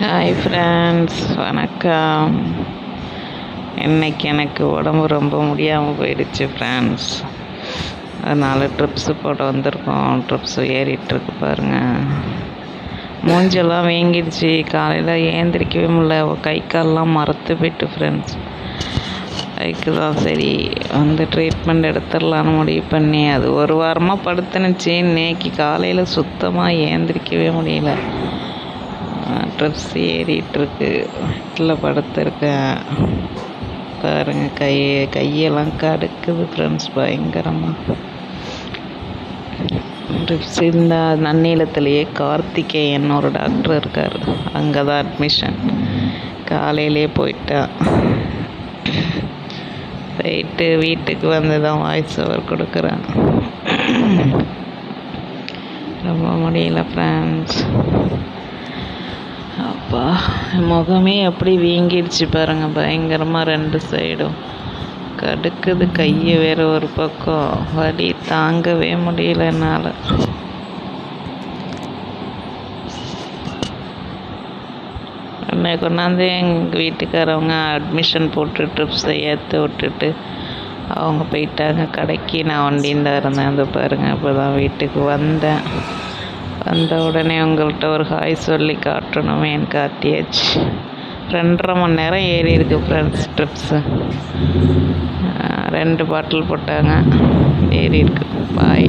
Hi friends வணக்கம். இன்னைக்கு எனக்கு உடம்பு ரொம்ப முடியாமல் போயிடுச்சு ஃப்ரெண்ட்ஸ் அதனால் ட்ரிப்ஸு போட வந்திருக்கோம். ட்ரிப்ஸு ஏறிட்டுருக்கு பாருங்கள் மூஞ்செல்லாம் வீங்கிடுச்சு. காலையில் ஏந்திரிக்கவே முடியல. கை கால்லாம் மறத்து போயிட்டு ஃப்ரெண்ட்ஸ் அதுக்கு தான் சரி வந்து ட்ரீட்மெண்ட் எடுத்துடலான்னு முடிவு பண்ணி அது ஒரு வாரமாக படுத்துனுச்சு. இன்னைக்கு காலையில் சுத்தமாக ஏந்திரிக்கவே முடியல. ட்ரெஸ் ஏறிட்டுருக்கு வீட்டில் படுத்துருக்கேன். பாருங்கள் கை கையெல்லாம் கடுக்குது ஃப்ரெண்ட்ஸ் பயங்கரமாக ட்ரிப்ஸ் இந்த நன்னிலத்திலேயே கார்த்திகேயன் ஒரு டாக்டர் இருக்கார். அங்கே தான் அட்மிஷன் காலையிலே போயிட்டான். போயிட்டு வீட்டுக்கு வந்து தான் வாய்ஸ் ஓவர் கொடுக்குறேன். ரொம்ப முடியல ஃப்ரெண்ட்ஸ் அப்பா முகமே எப்படி வீங்கிடுச்சு பாருங்கள் பயங்கரமாக ரெண்டு சைடும் கடுக்குது கையை வேற ஒரு பக்கம். வலி தாங்கவே முடியல என்னால். என்னை கொண்டாந்து எங்கள் வீட்டுக்காரவங்க அட்மிஷன் போட்டு ட்ரிப்ஸை ஏற்ற விட்டுட்டு அவங்க போயிட்டாங்க. கடைக்கு நான் வண்டியில் தான் இருந்தேன். அந்த பாருங்கள் இப்போ தான் வீட்டுக்கு வந்தேன். வந்த உடனே உங்கள்கிட்ட ஒரு ஹாய் சொல்லி காட்டணுமே. என் காட்டியாச்சு. ரெண்டரை மணி நேரம் ஏறி இருக்கு ஃப்ரெண்ட்ஸ் ட்ரிப்ஸு ரெண்டு பாட்டில் போட்டாங்க. ஏறி இருக்கு. பாய்